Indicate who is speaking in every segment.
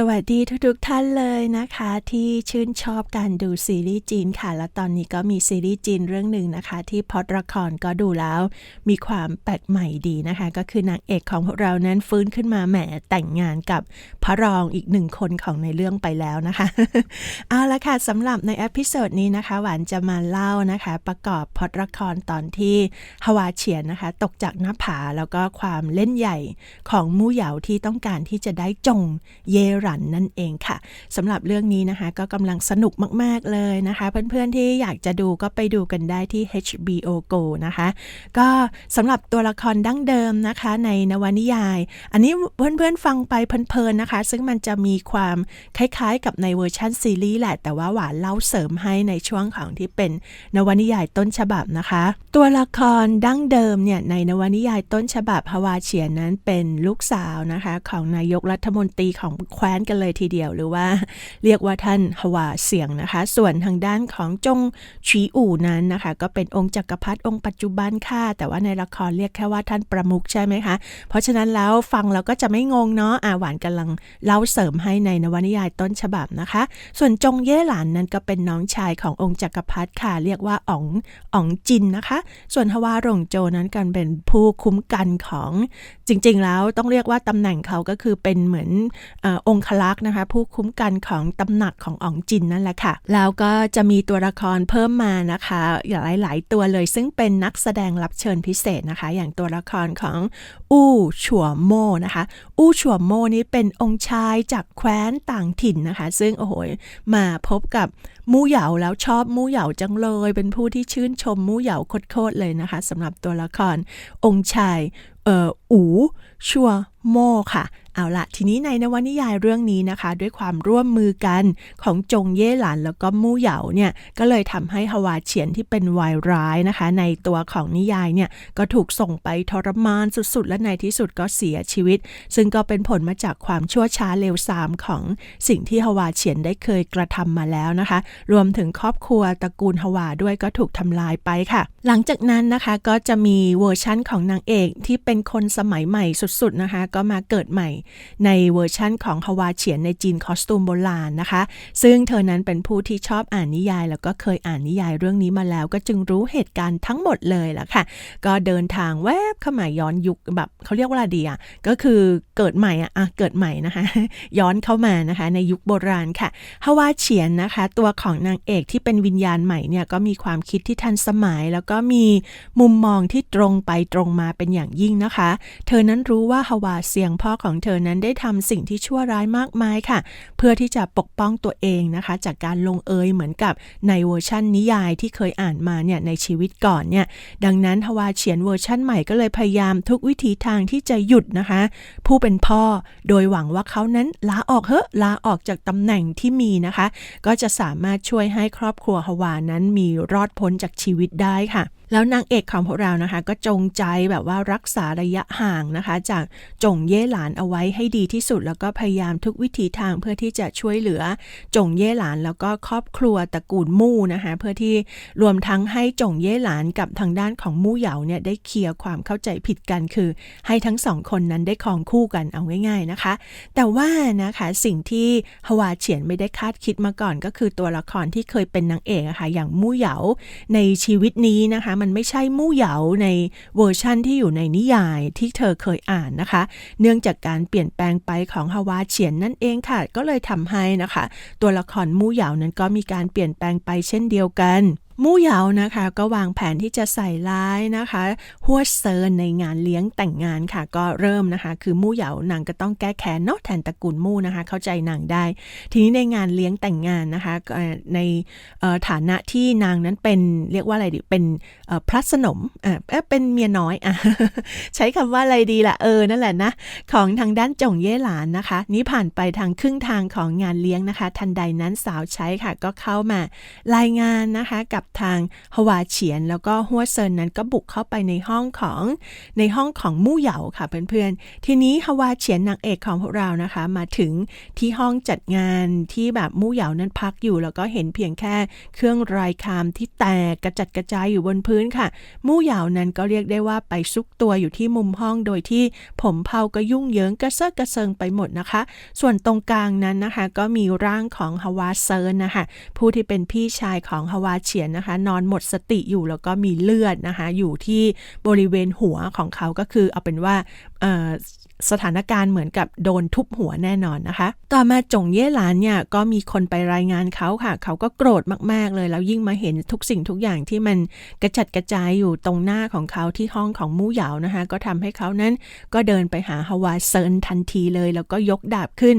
Speaker 1: สวัสดีทุกๆท่านเลยนะคะ ที่ชื่นชอบการดูซีรีส์จีนค่ะ และตอนนี้ก็มีซีรีส์จีนเรื่องหนึ่งนะคะ ที่พอดละครก็ดูแล้ว มีความแปลกใหม่ดีนะคะ ก็คือนางเอกของพวกเรานั้นฟื้นขึ้นมาแหมแต่งงานกับพระรองอีกหนึ่งคนของในเรื่องไปแล้วนะคะ เอาละค่ะสำหรับในอพิโซดนี้นะคะ หวานจะมาเล่านะคะ ประกอบพอดละครตอนที่ฮวาเฉียนนะคะ ตกจากหน้าผาแล้วก็ความเล่นใหญ่ของมู่เหยาที่ต้องการที่จะได้จงเยรนนั่นเองค่ะสำหรับเรื่องนี้นะคะก็กำลังสนุกมาก ๆ เลยนะคะ เพื่อนๆที่อยากจะดูก็ไปดูกันได้ที่ HBO Go นะคะ ก็สำหรับตัวละครดั้งเดิมนะคะในนวนิยาย อันนี้เพื่อนๆฟังไปเพลินๆนะคะ ซึ่งมันจะมีความคล้ายๆ กับในเวอร์ชันซีรีส์แหละ แต่ว่าหวานเล่าเสริมให้ในช่วงของที่เป็นนวนิยายต้นฉบับนะคะ ตัวละครดั้งเดิมเนี่ยในนวนิยายต้นฉบับฮวาเฉียนนั้นเป็นลูกสาวนะคะ ของนายกรัฐมนตรีของแคว้นกันเลยทีเดียวหรือว่า เรียกว่าท่านฮวาเสียงนะคะ ส่วนทางด้านของจงชีอู่นั้นนะคะ ก็เป็นองค์จักรพรรดิองค์ปัจจุบันค่ะ แต่ว่าในละครเรียกแค่ว่าท่านประมุขใช่ไหมคะ เพราะฉะนั้นแล้วฟังเราก็จะไม่งงเนาะอาหวานกำลังเล่าเสริมให้ในนวนิยายต้นฉบับนะคะ ส่วนจงเย่หลานนั้นก็เป็นน้องชายขององค์จักรพรรดิค่ะ เรียกว่าอ๋องอ๋องจินนะคะ ส่วนฮวาหลงโจนั้นกันเป็นผู้คุ้มกันของจริง ๆ แล้วต้องเรียกว่าตำแหน่งเขาก็คือเป็นเหมือนอองค์คลักษ์นะคะ ผู้คุ้มกันของตำหนักของอ๋องจินนั่นแหละค่ะ แล้วก็จะมีตัวละครเพิ่มมานะคะหลายๆ ตัวเลยซึ่งเป็นนักแสดงรับเชิญพิเศษนะคะ อย่างตัวละครของอู้ชัวโมนะคะ อู้ชัวโมนี้เป็นองค์ชายจากแคว้นต่างถิ่นนะคะ ซึ่งโอ้โหมาพบกับมู่เหยาแล้วชอบมู่เหยาจังเลย เป็นผู้ที่ชื่นชมมู่เหยาโคตรๆเลยนะคะสำหรับตัวละครองค์ชายเอ่ออูชัว โมค่ะ เอาละทีนี้ในนวนิยายเรื่องนี้นะคะ ด้วยความร่วมมือกันของจงเย่หลานแล้วก็มู่เหยาเนี่ยก็เลยทำให้ฮวาเฉียนที่เป็นวายร้ายนะคะ ในตัวของนิยายเนี่ยก็ถูกส่งไปทรมานสุดๆ และในที่สุดก็เสียชีวิต ซึ่งก็เป็นผลมาจากความชั่วช้าเลวทรามของสิ่งที่ฮวาเฉียนได้เคยกระทำมาแล้วนะคะ รวมถึงครอบครัวตระกูลฮวาด้วยก็ถูกทำลายไปค่ะ หลังจากนั้นนะคะก็จะมีเวอร์ชั่นของนางเอกที่เป็นคนสมัยใหม่สุดๆนะคะก็มาเกิดใหม่ในเวอร์ชั่นของฮวาเฉียนในจีนคอสตูมโบราณนะคะ ซึ่งเธอนั้นเป็นผู้ที่ชอบอ่านนิยาย แล้วก็เคยอ่านนิยายเรื่องนี้มาแล้ว ก็จึงรู้เหตุการณ์ทั้งหมดเลยล่ะค่ะ ก็เดินทางแวบเข้ามาย้อนยุคแบบเขาเรียกว่าอะไรดีอะก็คือเกิดใหม่อะเกิดใหม่นะคะ ย้อนเข้ามานะคะในยุคโบราณค่ะฮวาเฉียนนะคะ ตัวของนางเอกที่เป็นวิญญาณใหม่เนี่ยก็มีความคิดที่ทันสมัย แล้วก็มีมุมมองที่ตรงไปตรงมาเป็นอย่างยิ่งนะคะ เธอนั้นรู้ว่าฮวาเสียงพ่อของเธอนั้นได้ทำสิ่งที่ชั่วร้ายมากมายค่ะ เพื่อที่จะปกป้องตัวเองนะคะ จากการลงเอยเหมือนกับในเวอร์ชั่นนิยายที่เคยอ่านมาเนี่ยในชีวิตก่อนเนี่ยดังนั้นฮวาเฉียนเวอร์ชั่นใหม่ก็เลยพยายามทุกวิถีทางที่จะหยุดนะคะ ผู้เป็นพ่อโดยหวังว่าเขานั้นลาออกเถอะลาออกจากตำแหน่งที่มีนะคะ ก็จะสามารถช่วยให้ครอบครัวฮวานั้นมีรอดพ้นจากชีวิตได้ค่ะแล้วนางเอกของพวกเรานะคะ ก็จงใจแบบว่ารักษาระยะห่างนะคะ จากจงเย่หลานเอาไว้ให้ดีที่สุด แล้วก็พยายามทุกวิถีทางเพื่อที่จะช่วยเหลือจงเย่หลานแล้วก็ครอบครัวตระกูลมู่นะคะ เพื่อที่รวมทั้งให้จงเย่หลานกับทางด้านของมู่เหยาเนี่ยได้เคลียร์ความเข้าใจผิดกันคือ ให้ทั้งสองคนนั้นได้ครองคู่กันเอาง่าย ๆนะคะ แต่ว่านะคะสิ่งที่ฮวาเฉียนไม่ได้คาดคิดมาก่อน ก็คือตัวละครที่เคยเป็นนางเอกอะคะ่ะอย่างมู่เหยาในชีวิตนี้นะคะมันไม่ใช่มู่เหยาในเวอร์ชั่นที่อยู่ในนิยายที่เธอเคยอ่านนะคะ เนื่องจากการเปลี่ยนแปลงไปของฮาวาเฉียนนั่นเองค่ะ ก็เลยทำให้นะคะ ตัวละครมู่เหยานั้นก็มีการเปลี่ยนแปลงไปเช่นเดียวกัน มู่เหยานะคะ ก็วางแผนที่จะใส่ร้ายนะคะหัวเซินในงานเลี้ยงแต่งงานค่ะ ก็เริ่มนะคะ คือมู่เหยานางก็ต้องแก้แค้นเนาะแทนตระกูลมู่นะคะ เข้าใจนางได้ ทีนี้ในงานเลี้ยงแต่งงานนะคะในฐานะที่นางนั้นเป็นเรียกว่าอะไรดีเป็นพระสนมอ่าเป็นเมียน้อยอะใช้คำว่าอะไรดีล่ะเออนั่นแหละนะของทางด้านจงเย่หลานนะคะ นี้ผ่านไปทางครึ่งทางของงานเลี้ยงนะคะ ทันใดนั้นสาวใช้ค่ะ ก็เข้ามา รายงานนะคะกับทางฮวาเฉียน แล้วก็ฮัวเซินนั้นก็บุกเข้าไปในห้องของในห้องของมู่เหยาค่ะเพื่อนๆ ทีนี้ฮวาเฉียนนางเอกของพวกเรานะคะ มาถึงที่ห้องจัดงานที่แบบมู่เหยานั้นพักอยู่ แล้วก็เห็นเพียงแค่เครื่องรายคามที่แตกกระจัดกระจายอยู่บนพื้นค่ะ มู่เหยานั้นก็เรียกได้ว่าไปซุกตัวอยู่ที่มุมห้องโดยที่ผมเผาก็ยุ่งเหยิงกระเซาะกระเซิงไปหมดนะคะ ส่วนตรงกลางนั้นนะคะ ก็มีร่างของฮวาเซินนะคะผู้ที่เป็นพี่ชายของฮวาเฉียนนะคะ นอนหมดสติอยู่แล้วก็มีเลือดนะคะ อยู่ที่บริเวณหัวของเขาก็คือเอาเป็นว่า สถานการณ์เหมือนกับโดนทุบหัวแน่นอนนะคะ ต่อมาจงเย่หลานเนี่ยก็มีคนไปรายงานเขาค่ะ เขาก็โกรธมากๆเลย แล้วยิ่งมาเห็นทุกสิ่งทุกอย่างที่มันกระจัดกระจายอยู่ตรงหน้าของเขาที่ห้องของมู่เหยานะคะ ก็ทำให้เขานั้นก็เดินไปหาฮาวาเซินทันทีเลย แล้วก็ยกดาบขึ้น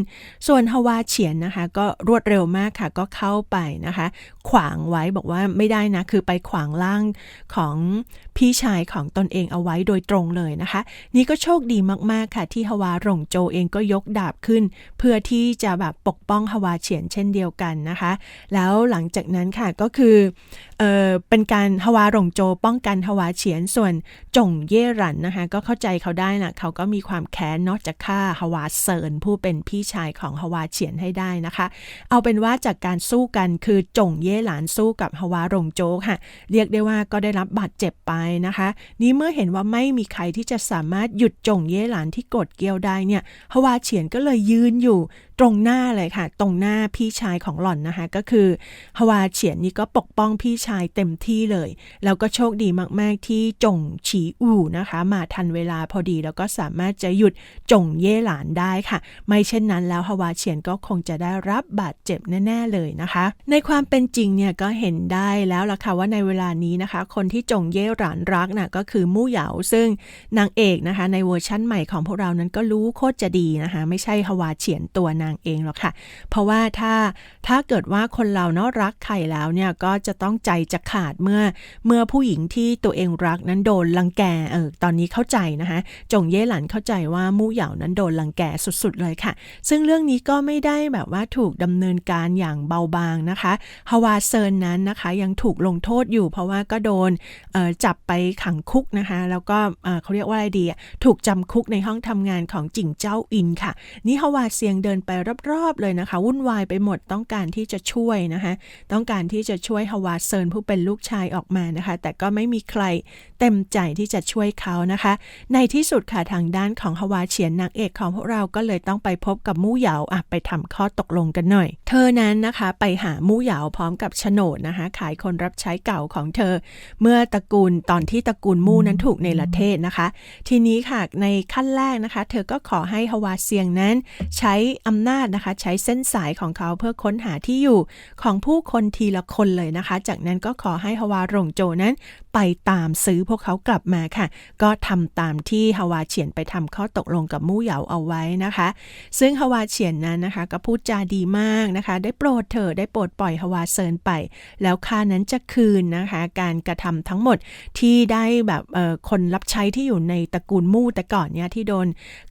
Speaker 1: ส่วนฮาวาเฉียนนะคะ ก็รวดเร็วมากค่ะ ก็เข้าไปนะคะ ขวางไว้บอกว่าไม่ได้นะ คือไปขวางล่างของพี่ชายของตนเองเอาไว้โดยตรงเลยนะคะ นี่ก็โชคดีมากๆค่ะที่ฮวาหลงโจเองก็ยกดาบขึ้น เพื่อที่จะแบบปกป้องฮวาเฉียนเช่นเดียวกันนะคะ แล้วหลังจากนั้นค่ะก็คือเออเป็นการฮวาหลงโจป้องกันฮวาเฉียนส่วนจงเย่หรันนะคะก็เข้าใจเขาได้นะเขาก็มีความแค้นนอกจากฆ่าฮวาเซินผู้เป็นพี่ชายของฮวาเฉียนให้ได้นะคะ เอาเป็นว่าจากการสู้กันคือจงเย่หลานสู้กับฮวาหลงโจค่ะ เรียกได้ว่าก็ได้รับบาดเจ็บไปนะคะ นี้เมื่อเห็นว่าไม่มีใครที่จะสามารถหยุดจงเย่หลานที่กดเกียวได้เนี่ยฮวาเฉียนก็เลยยืนอยู่ ตรงหน้าเลยค่ะ ตรงหน้าพี่ชายของหล่อนนะคะ ก็คือฮวาเฉียนนี่ก็ปกป้องพี่ชายเต็มที่เลย แล้วก็โชคดีมาก ๆ ที่จงฉีอู่นะคะ มาทันเวลาพอดี แล้วก็สามารถจะหยุดจงเย่หลานได้ค่ะ ไม่เช่นนั้นแล้วฮวาเฉียนก็คงจะได้รับบาดเจ็บแน่ ๆ เลยนะคะ ในความเป็นจริงเนี่ยก็เห็นได้แล้วล่ะค่ะว่าในเวลานี้นะคะ คนที่จงเย่หลานรักน่ะก็คือมู่เหยาซึ่งนางเอกนะคะ ในเวอร์ชั่นใหม่ของพวกเรานั้นก็รู้โคตรจะดีนะคะ ไม่ใช่ฮวาเฉียนตัวนะางเองหรอกค่ะ เพราะว่าถ้าถ้าเกิดว่าคนเราเนาะรักใครแล้วเนี่ยก็จะต้องใจจะขาดเมื่อเมื่อผู้หญิงที่ตัวเองรักนั้นโดนลังแกเออตอนนี้เข้าใจนะคะจงเย่หลันเข้าใจว่ามู่เหยานั้นโดนลังแกสุดๆเลยค่ะ ซึ่งเรื่องนี้ก็ไม่ได้แบบว่าถูกดำเนินการอย่างเบาบางนะคะฮาวาเซินนั้นนะคะยังถูกลงโทษอยู่ เพราะว่าก็โดนจับไปขังคุกนะคะแล้วก็เขาเรียกว่าอะไรดีถูกจำคุกในห้องทำงานของจิงเจ้าอินค่ะ นี่ฮาวาเซียงเดินไปรอบๆเลยนะคะ วุ่นวายไปหมดต้องการที่จะช่วยนะคะ ต้องการที่จะช่วยฮาวาเซินผู้เป็นลูกชายออกมานะคะ แต่ก็ไม่มีใครเต็มใจที่จะช่วยเขานะคะ ในที่สุดค่ะทางด้านของฮาวาเฉียนนางเอกของพวกเราก็เลยต้องไปพบกับมู่เหยาอะไปทำข้อตกลงกันหน่อย เธอนั้นนะคะไปหามู่เหยาพร้อมกับโฉนดนะคะ ขายคนรับใช้เก่าของเธอ เมื่อตระกูลตอนที่ตระกูลมู่นั้นถูกในประเทศนะคะ ทีนี้ค่ะในขั้นแรกนะคะ เธอก็ขอให้ฮาวาเซียงนั้น ใช้อำนาจนะคะ ใช้เส้นสายของเขาเพื่อค้นหาที่อยู่ของผู้คนทีละคนเลยนะคะ จากนั้นก็ขอให้ฮวาหลงโจนั้น ไปตามซื้อพวกเขากลับมาค่ะ ก็ทำตามที่ฮาวาเฉียนไปทำข้อตกลงกับมู่เหยาเอาไว้นะคะ ซึ่งฮาวาเฉียนนั้นนะคะ ก็พูดจาดีมากนะคะ ได้โปรดเธอได้โปรดปล่อยฮาวาเซินไป แล้วค่านั้นจะคืนนะคะ การกระทำทั้งหมดที่ได้แบบคนรับใช้ที่อยู่ในตระกูลมู่แต่ก่อนเนี่ยที่โดน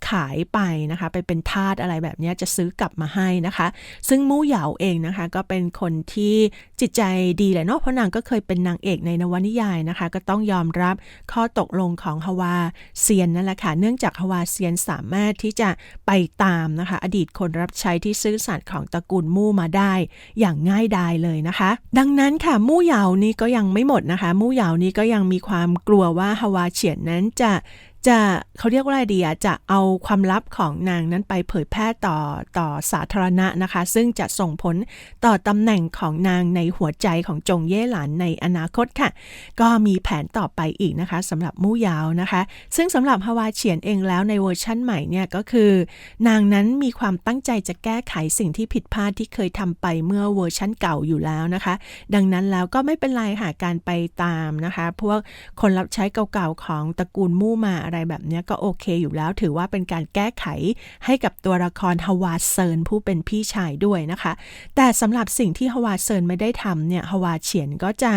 Speaker 1: ขายไปนะคะ ไปเป็นทาสอะไรแบบนี้จะซื้อกลับมาให้นะคะ ซึ่งมู่เหยาเองนะคะ ก็เป็นคนที่จิตใจดีแหละเนาะเพราะนางก็เคยเป็นนางเอกในนวนิยายนะคะก็ต้องยอมรับข้อตกลงของฮาวาเซียนนั่นแหละค่ะ เนื่องจากฮาวาเซียนสามารถที่จะไปตามนะคะ อดีตคนรับใช้ที่ซื่อสัตย์ของตระกูลมู่มาได้ อย่างง่ายดายเลยนะคะ ดังนั้นค่ะมู่เหยานี้ก็ยังไม่หมดนะคะ มู่เหยานี้ก็ยังมีความกลัวว่าฮาวาเฉียนนั้นจะ จะเขาเรียกว่าอะไรดีอะจะเอาความลับของนางนั้นไปเผยแพร่ต่อต่อสาธารณะนะคะ ซึ่งจะส่งผลต่อตำแหน่งของนางในหัวใจของจงเย่หลานในอนาคตค่ะ ก็มีแผนต่อไปอีกนะคะสำหรับมู่ยาวนะคะ ซึ่งสำหรับฮาวาเฉียนเองแล้วในเวอร์ชั่นใหม่เนี่ยก็คือ นางนั้นมีความตั้งใจจะแก้ไขสิ่งที่ผิดพลาดที่เคยทำไปเมื่อเวอร์ชั่นเก่าอยู่แล้วนะคะ ดังนั้นแล้วก็ไม่เป็นไรค่ะการไปตามนะคะ พวกคนรับใช้เก่าๆของตระกูลมู่มาอะไรแบบนี้ก็โอเคอยู่แล้ว ถือว่าเป็นการแก้ไขให้กับตัวละครฮาวาเซินผู้เป็นพี่ชายด้วยนะคะ แต่สำหรับสิ่งที่ฮาวาเซินไม่ได้ทำเนี่ยฮาวาเฉียนก็จะ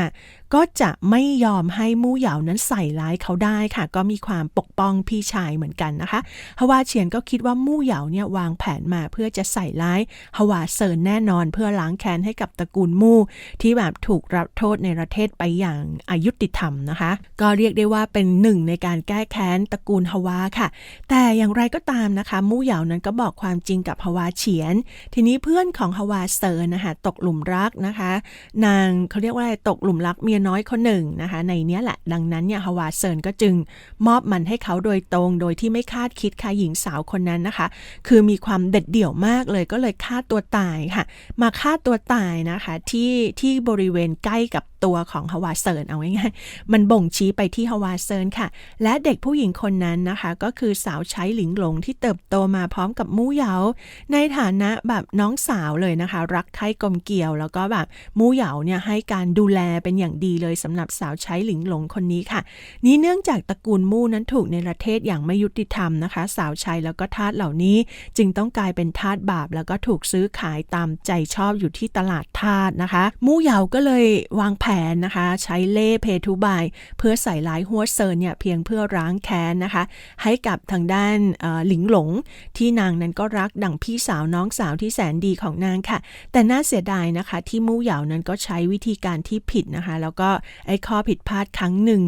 Speaker 1: ก็จะไม่ยอมให้มู่เหยานั้นใส่ร้ายเขาได้ค่ะ ก็มีความปกป้องพี่ชายเหมือนกันนะคะฮวาเฉียนก็คิดว่ามู่เหยาเนี่ยวางแผนมาเพื่อจะใส่ร้ายฮวาเซินแน่นอนเพื่อล้างแค้นให้กับตระกูลมู่ที่แบบถูกรับโทษในประเทศไปอย่างอายุติธรรมนะคะ ก็เรียกได้ว่าเป็นหนึ่งในการแก้แค้นตระกูลฮวาค่ะ แต่อย่างไรก็ตามนะคะ มู่เหยานั้นก็บอกความจริงกับฮวาเฉียน ทีนี้เพื่อนของฮวาเซินนะคะตกหลุมรักนะคะ นางเขาเรียกว่าอะไรตกหลุมรักเมียน้อยคนหนึ่งนะคะ ในเนี้ยแหละ ดังนั้นเนี่ยฮวาเซินก็จึงมอบมันให้เขาโดยตรง โดยที่ไม่คาดคิดค่ะหญิงสาวคนนั้นนะคะ คือมีความเด็ดเดี่ยวมากเลยก็เลยฆ่าตัวตายค่ะ มาฆ่าตัวตายนะคะที่ที่บริเวณใกล้กับตัวของฮวาเซินเอาง่ายๆ มันบ่งชี้ไปที่ฮวาเซินค่ะ และเด็กผู้หญิงคนนั้นนะคะ ก็คือสาวใช้หลิงหลงที่เติบโตมาพร้อมกับมู่เหยา ในฐานะแบบน้องสาวเลยนะคะ รักใคร่กลมเกลียว แล้วก็แบบมู่เหยาเนี่ยให้การดูแลเป็นอย่างดีเลยสำหรับสาวใช้หลิงหลงคนนี้ค่ะ นี้เนื่องจากตระกูลมู่นั้นถูกในประเทศอย่างไม่ยุติธรรมนะคะ สาวใช้แล้วก็ทาสเหล่านี้ จึงต้องกลายเป็นทาสบาป แล้วก็ถูกซื้อขายตามใจชอบอยู่ที่ตลาดทาสนะคะ มู่เหยาก็เลยวางแผนนะคะ ใช้เล่เพทุบายเพื่อใส่ร้ายหัวเซินเนี่ยเพียงเพื่อร้างแค้นนะคะ ให้กับทางด้านหลิงหลง ที่นางนั้นก็รักดั่งพี่สาวน้องสาวที่แสนดีของนางค่ะ แต่น่าเสียดายนะคะ ที่มู่เหยานั้นก็ใช้วิธีการที่ผิดนะคะ แล้วก็ไอ้ข้อผิดพลาดครั้งหนึ่ง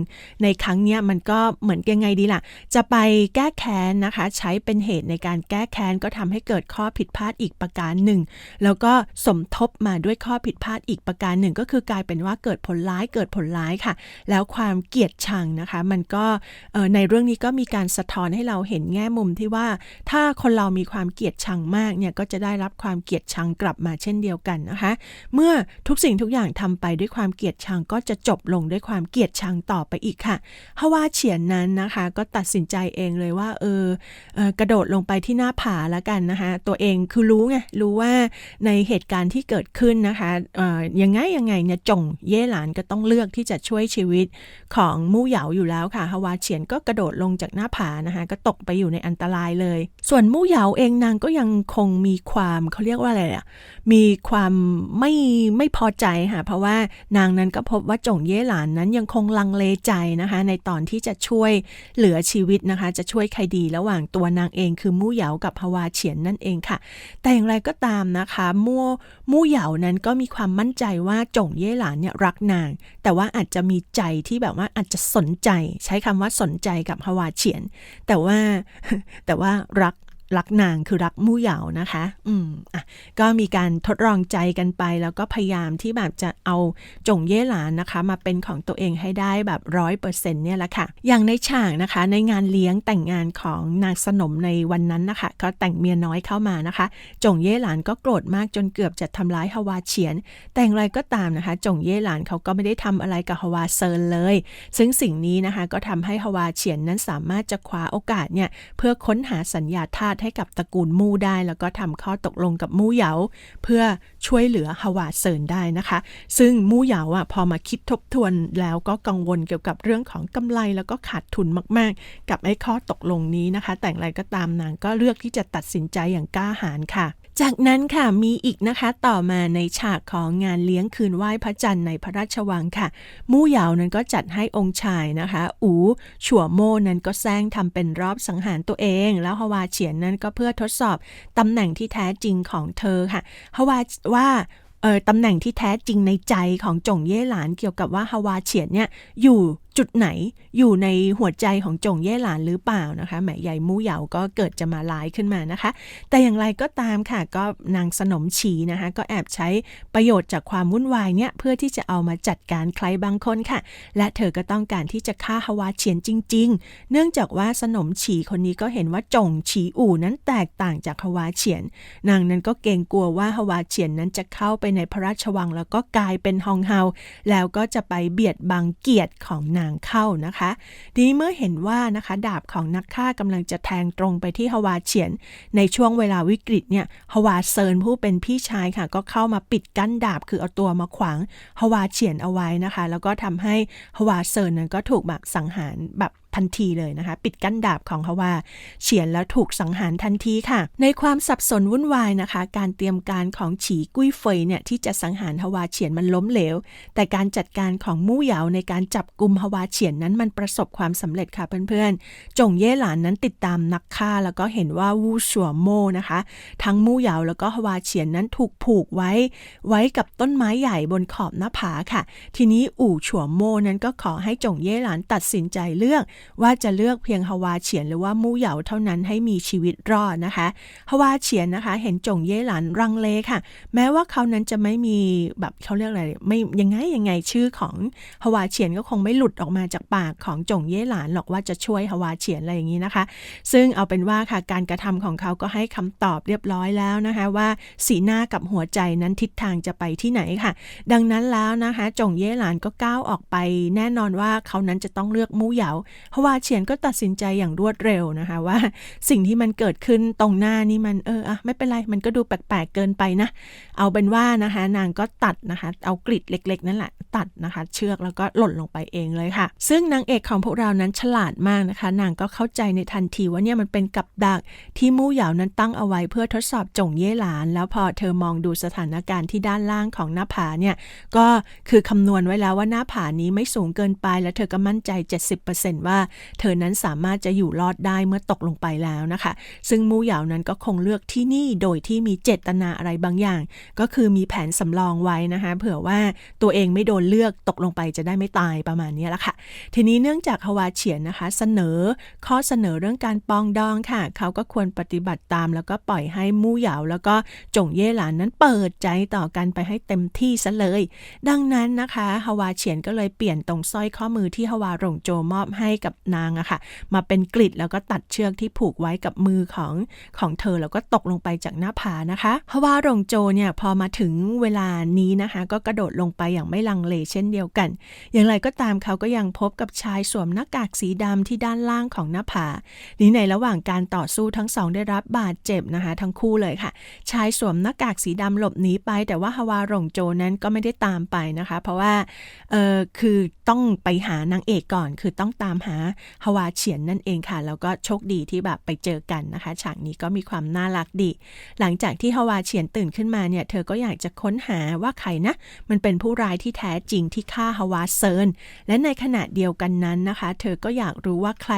Speaker 1: ในครั้งเนี้ยมันก็เหมือนยังไงดีล่ะ จะไปแก้แค้นนะคะ ใช้เป็นเหตุในการแก้แค้นก็ทำให้เกิดข้อผิดพลาดอีกประการหนึ่ง แล้วก็สมทบมาด้วยข้อผิดพลาดอีกประการหนึ่ง ก็คือกลายเป็นว่าเกิดิดผลร้ายเกิดผลร้ายค่ะ แล้วความเกลียดชังนะคะ มันก็ในเรื่องนี้ก็มีการสะท้อนให้เราเห็นแง่มุมที่ว่าถ้าคนเรามีความเกลียดชังมากเนี่ยก็จะได้รับความเกลียดชังกลับมาเช่นเดียวกันนะคะ เมื่อทุกสิ่งทุกอย่างทำไปด้วยความเกลียดชังก็จะจบลงด้วยความเกลียดชังต่อไปอีกค่ะฮาวาเฉียนนั้นนะคะ ก็ตัดสินใจเองเลยว่าเออเออกระโดดลงไปที่หน้าผาแล้วกันนะคะ ตัวเองคือรู้ไงรู้ว่าในเหตุการณ์ที่เกิดขึ้นนะคะอ่อยังไงยังไงเนี่ยจงเย่หลานก็ต้องเลือกที่จะช่วยชีวิตของมู่เหยาอยู่แล้วค่ะฮาวาเฉียนก็กระโดดลงจากหน้าผานะคะก็ตกไปอยู่ในอันตรายเลย ส่วนมู่เหยาเองนางก็ยังคงมีความเขาเรียกว่าอะไรอะมีความไม่ไม่พอใจค่ะเพราะว่านางนั้นก็พบว่าจงเย่หลานนั้นยังคงลังเลใจนะคะ ในตอนที่จะช่วยเหลือชีวิตนะคะ จะช่วยใครดีระหว่างตัวนางเองคือมู่เหยากับฮาวาเฉียนนั่นเองค่ะ แต่อย่างไรก็ตามนะคะ มู่มู่เหยานั้นก็มีความมั่นใจว่าจงเย่หลานเนี่ยรักนาง แต่ว่าอาจจะมีใจที่แบบว่าอาจจะสนใจ ใช้คำว่าสนใจกับฮาวาเฉียน แต่ว่าแต่ว่ารัก รักนางคือรักมู่เหยานะคะ อืมอะก็มีการทดลองใจกันไป แล้วก็พยายามที่แบบจะเอาจงเย่หลานนะคะ มาเป็นของตัวเองให้ได้แบบร้อยเปอร์เซ็นต์เนี่ยแหละค่ะ อย่างในฉากนะคะในงานเลี้ยงแต่งงานของนางสนมในวันนั้นนะคะ ก็แต่งเมียน้อยเข้ามานะคะ จงเย่หลานก็โกรธมากจนเกือบจะทำร้ายฮาวาเฉียน แต่อย่างไรก็ตามนะคะ จงเย่หลานเขาก็ไม่ได้ทำอะไรกับฮาวาเซินเลย ซึ่งสิ่งนี้นะคะก็ทำให้ฮาวาเฉียนนั้นสามารถจะคว้าโอกาสเนี่ยเพื่อค้นหาสัญญาทาสให้กับตระกูลมู่ได้ แล้วก็ทำข้อตกลงกับมู่เหยาเพื่อช่วยเหลือฮาวาเซินได้นะคะ ซึ่งมู่เหยาอะพอมาคิดทบทวนแล้วก็กังวลเกี่ยวกับเรื่องของกำไรแล้วก็ขาดทุนมาก ๆ กับไอ้ข้อตกลงนี้นะคะ แต่อย่างไรก็ตามนางก็เลือกที่จะตัดสินใจอย่างกล้าหาญค่ะ จากนั้นค่ะมีอีกนะคะต่อมาในฉากของงานเลี้ยงคืนไหว้พระจันทร์ในพระราชวังค่ะ มู่เหยานั้นก็จัดให้องค์ชายนะคะ อูฉัวโม่นั้นก็แซงทำเป็นรอบสังหารตัวเอง แล้วฮาวาเฉียนนั้นก็เพื่อทดสอบตำแหน่งที่แท้จริงของเธอค่ะฮาวาว่าเออตำแหน่งที่แท้จริงในใจของจงเย่หลานเกี่ยวกับว่าฮาวาเฉียนเนี่ยอยู่ จุดไหนอยู่ในหัวใจของจงเย่หลานหรือเปล่านะคะแหมใหญ่มู่เหยาก็เกิดจะมาลายขึ้นมานะคะ แต่อย่างไรก็ตามค่ะก็นางสนมฉีนะคะ ก็แอบใช้ประโยชน์จากความวุ่นวายเนี่ยเพื่อที่จะเอามาจัดการใครบางคนค่ะ และเธอก็ต้องการที่จะฆ่าฮวาเฉียนจริง ๆ เนื่องจากว่าสนมฉีคนนี้ก็เห็นว่าจงฉีอู่นั้นแตกต่างจากฮวาเฉียน นางนั้นก็เกรงกลัวว่าฮวาเฉียนนั้นจะเข้าไปในพระราชวัง แล้วก็กลายเป็นฮองเฮาแล้วก็จะไปเบียดบังเกียรติของนางเข้านะคะทีนี้เมื่อเห็นว่านะคะดาบของนักฆ่ากำลังจะแทงตรงไปที่ฮวาเฉียน ในช่วงเวลาวิกฤตเนี่ยฮวาเซินผู้เป็นพี่ชายค่ะ ก็เข้ามาปิดกั้นดาบคือเอาตัวมาขวางฮวาเฉียนเอาไว้นะคะ แล้วก็ทำให้ฮวาเซินนั้นก็ถูกแบบสังหารแบบ ทันทีเลยนะคะ ปิดกั้นดาบของฮาวาเฉียนแล้วถูกสังหารทันทีค่ะ ในความสับสนวุ่นวายนะคะ การเตรียมการของฉีกุ้ยเฟยเนี่ยที่จะสังหารฮาวาเฉียนมันล้มเหลว แต่การจัดการของมู่เหยาในการจับกลุ่มฮาวาเฉียนนั้นมันประสบความสำเร็จค่ะเพื่อนๆ จงเย่หลานนั้นติดตามนักฆ่า แล้วก็เห็นว่าวูชัวโมนะคะ ทั้งมู่เหยาแล้วก็ฮาวาเฉียนนั้นถูกผูกไว้ ไว้กับต้นไม้ใหญ่บนขอบหน้าผาค่ะ ทีนี้อู่ชัวโมนั้นก็ขอให้จงเย่หลานตัดสินใจเลือกว่าจะเลือกเพียงฮาวาเฉียนหรือว่ามู่เหยาเท่านั้นให้มีชีวิตรอดนะคะฮาวาเฉียนนะคะ เห็นจงเย่หลานรังเลค่ะ แม้ว่าเขานั้นจะไม่มีแบบเขาเรียกอะไรไม่ยังไงยังไงชื่อของฮาวาเฉียนก็คงไม่หลุดออกมาจากปากของจงเย่หลานหรอกว่าจะช่วยฮาวาเฉียนอะไรอย่างนี้นะคะ ซึ่งเอาเป็นว่าค่ะการกระทำของเขาก็ให้คำตอบเรียบร้อยแล้วนะคะ ว่าสีหน้ากับหัวใจนั้นทิศทางจะไปที่ไหนค่ะ ดังนั้นแล้วนะคะ จงเย่หลานก็ก้าวออกไป แน่นอนว่าเขานั้นจะต้องเลือกมู่เหยาฮาวาเฉียนก็ตัดสินใจอย่างรวดเร็วนะคะว่า สิ่งที่มันเกิดขึ้นตรงหน้านี่มันเอออะไม่เป็นไร มันก็ดูแปลกๆเกินไปนะ เอาเป็นว่านะคะ นางก็ตัดนะคะ เอากริดเล็ก ๆ นั่นแหละตัดนะคะ เชือกแล้วก็หล่นลงไปเองเลยค่ะ ซึ่งนางเอกของพวกเรานั้นฉลาดมากนะคะ นางก็เข้าใจในทันทีว่าเนี่ยมันเป็นกับดักที่มู่เหยานั้นตั้งเอาไว้เพื่อทดสอบจงเย่หลาน แล้วพอเธอมองดูสถานการณ์ที่ด้านล่างของหน้าผาเนี่ยก็คือคำนวณไว้แล้วว่าหน้าผานี้ไม่สูงเกินไป แล้วเธอก็มั่นใจ 70%ว่าเธอนั้นสามารถจะอยู่รอดได้เมื่อตกลงไปแล้วนะคะ ซึ่งมู่เหยานั้นก็คงเลือกที่นี่โดยที่มีเจตนาอะไรบางอย่าง ก็คือมีแผนสำรองไว้นะคะ เผื่อว่าตัวเองไม่โดนเลือกตกลงไปจะได้ไม่ตายประมาณนี้แหละค่ะ ทีนี้เนื่องจากฮาวาเฉียนนะคะ เสนอข้อเสนอเรื่องการปองดองค่ะ เขาก็ควรปฏิบัติตาม แล้วก็ปล่อยให้มู่เหยาแล้วก็จงเย่หลานนั้นเปิดใจต่อกันไปให้เต็มที่ซะเลย ดังนั้นนะคะฮาวาเฉียนก็เลยเปลี่ยนตรงสร้อยข้อมือที่ฮาวาหลงโจมอบให้กับนางอะค่ะ มาเป็นกลิดแล้วก็ตัดเชือกที่ผูกไว้กับมือของของเธอแล้วก็ตกลงไปจากหน้าผานะคะฮาวาหลงโจเนี่ยพอมาถึงเวลานี้นะคะ ก็กระโดดลงไปอย่างไม่ลังเลเช่นเดียวกัน อย่างไรก็ตามเขาก็ยังพบกับชายสวมหน้ากากสีดำที่ด้านล่างของหน้าผานี้ในระหว่างการต่อสู้ทั้งสองได้รับบาดเจ็บนะคะ ทั้งคู่เลยค่ะ ชายสวมหน้ากากสีดำหลบหนีไป แต่ว่าฮาวาหลงโจนั้นก็ไม่ได้ตามไปนะคะ เพราะว่าเออคือต้องไปหานางเอกก่อน คือต้องตามหาฮาวาเฉียนนั่นเองค่ะ แล้วก็โชคดีที่แบบไปเจอกันนะคะ ฉากนี้ก็มีความน่ารักดี หลังจากที่ฮาวาเฉียนตื่นขึ้นมาเนี่ย เธอก็อยากจะค้นหาว่าใครนะ มันเป็นผู้ร้ายที่แท้จริงที่ฆ่าฮาวาเซิน และในขณะเดียวกันนั้นนะคะ เธอก็อยากรู้ว่าใคร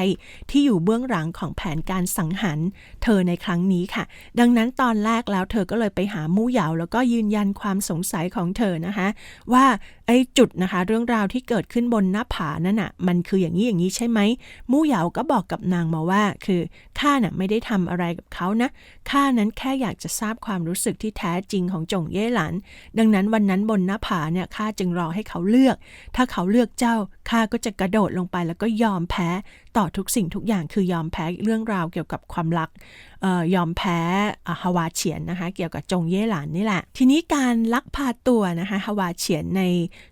Speaker 1: ที่อยู่เบื้องหลังของแผนการสังหารเธอในครั้งนี้ค่ะ ดังนั้นตอนแรกแล้วเธอก็เลยไปหามู่เหยาแล้วก็ยืนยันความสงสัยของเธอนะคะ ว่าไอ้จุดนะคะ เรื่องราวที่เกิดขึ้นบนหน้าผานั่นน่ะมันคืออย่างนี้อย่างนี้ใช่ไหมมู่เหยาก็บอกกับนางมาว่า คือข้าน่ะไม่ได้ทำอะไรกับเขานะข้านั้นแค่อยากจะทราบความรู้สึกที่แท้จริงของจงเย่หลานดังนั้นวันนั้นบนหน้าผาเนี่ยข้าจึงรอให้เขาเลือก ถ้าเขาเลือกเจ้าข้าก็จะกระโดดลงไปแล้วก็ยอมแพ้ ต่อทุกสิ่งทุกอย่างคือยอมแพ้เรื่องราวเกี่ยวกับความรัก ยอมแพ้ฮาวาเฉียนนะคะเกี่ยวกับจงเย่หลานนี่แหละ ทีนี้การลักพาตัวนะคะฮาวาเฉียนใน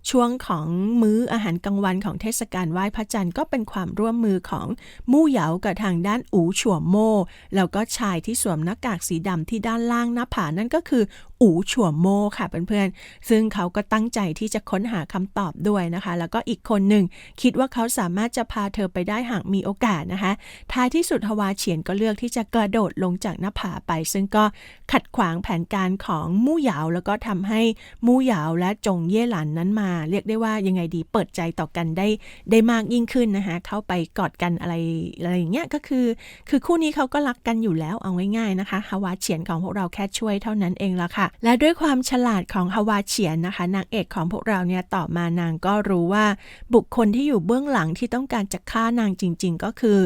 Speaker 1: ช่วงของมื้ออาหารกลางวันของเทศกาลไหว้พระจันทร์ก็เป็นความร่วมมือของมู่เหยากับทางด้านอูฉวโม่แล้วก็ชายที่สวมหน้ากากสีดำที่ด้านล่างหน้าผานั่นก็คือ อูฉวโมค่ะเพื่อนๆ ซึ่งเขาก็ตั้งใจที่จะค้นหาคำตอบด้วยนะคะ แล้วก็อีกคนหนึ่งคิดว่าเขาสามารถจะพาเธอไปได้หากมีโอกาสนะคะ ท้ายที่สุดฮวาเฉียนก็เลือกที่จะกระโดดลงจากหน้าผาไป ซึ่งก็ขัดขวางแผนการของมู่เหยาแล้วก็ทำให้มู่เหยาและจงเย่หลันนั้นมา เรียกได้ว่ายังไงดีเปิดใจต่อกันได้ได้มากยิ่งขึ้นนะคะ เข้าไปกอดกันอะไรอะไรอย่างเงี้ยก็คือ คือคู่นี้เขาก็รักกันอยู่แล้วเอาง่ายๆนะคะฮวาเฉียนของพวกเราแค่ช่วยเท่านั้นเองละค่ะและด้วยความฉลาดของฮาวาเฉียนนะคะ นางเอกของพวกเราเนี่ยต่อมานางก็รู้ว่าบุคคลที่อยู่เบื้องหลังที่ต้องการจะฆ่านางจริง ๆ ก็คือ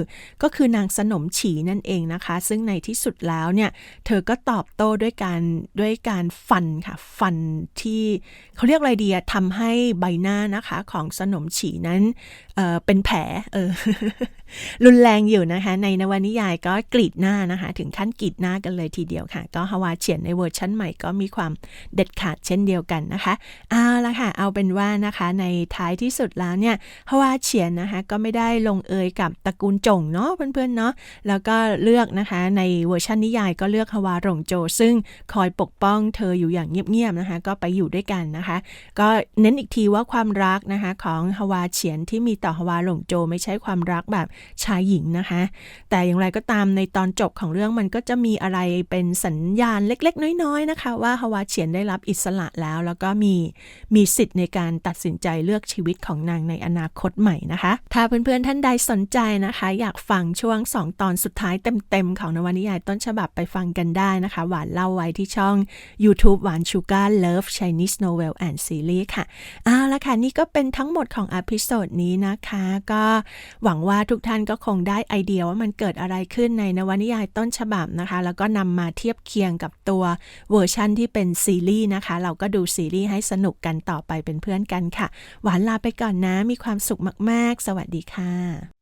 Speaker 1: ก็คือนางสนมฉีนั่นเองนะคะ ซึ่งในที่สุดแล้วเนี่ยเธอก็ตอบโต้ด้วยการด้วยการฟันค่ะฟันที่เขาเรียกอะไรดีอะทำให้ใบหน้านะคะของสนมฉีนั้นเเป็นแผลเออรุนแรงอยู่นะคะ ในนวนิยายก็กรีดหน้านะคะ ถึงขั้นกรีดหน้ากันเลยทีเดียวค่ะ ก็ฮาวาเฉียนในเวอร์ชั่นใหม่ก็มีความเด็ดขาดเช่นเดียวกันนะคะ เอาละค่ะ เอาเป็นว่านะคะในท้ายที่สุดแล้วเนี่ยฮวาเฉียนนะคะก็ไม่ได้ลงเอยกับตระกูลจงเนาะเพื่อนๆเนาะแล้วก็เลือกนะคะในเวอร์ชันนิยายก็เลือกฮวาหลงโจ ซึ่งคอยปกป้องเธออยู่อย่างเงียบๆนะคะ ก็ไปอยู่ด้วยกันนะคะ ก็เน้นอีกทีว่าความรักนะคะของฮวาเฉียนที่มีต่อฮวาหลงโจไม่ใช่ความรักแบบชายหญิงนะคะ แต่อย่างไรก็ตามในตอนจบของเรื่องมันก็จะมีอะไรเป็นสัญญาณเล็ก ๆ น้อยๆนะคะว่าว่าฮวาเฉียนได้รับอิสระแล้ว แล้วก็มีมีสิทธิ์ในการตัดสินใจเลือกชีวิตของนางในอนาคตใหม่นะคะ ถ้าเพื่อนๆท่านใดสนใจนะคะ อยากฟังช่วง 2 ตอนสุดท้ายเต็มๆ ของนวนิยายต้นฉบับไปฟังกันได้นะคะ หวานเล่าไว้ที่ช่อง YouTube หวานชูการ์ Love Chinese Novel and Series ค่ะเอาละค่ะ นี่ก็เป็นทั้งหมดของอพิโซดนี้นะคะ ก็หวังว่าทุกท่านก็คงได้ไอเดียว่ามันเกิดอะไรขึ้นในนวนิยายต้นฉบับนะคะ แล้วก็นำมาเทียบเคียงกับตัวเวอร์ชันที่เป็นซีรีส์นะคะ เราก็ดูซีรีส์ให้สนุกกันต่อไปเป็นเพื่อนกันค่ะ หวานลาไปก่อนนะ มีความสุขมาก ๆ สวัสดีค่ะ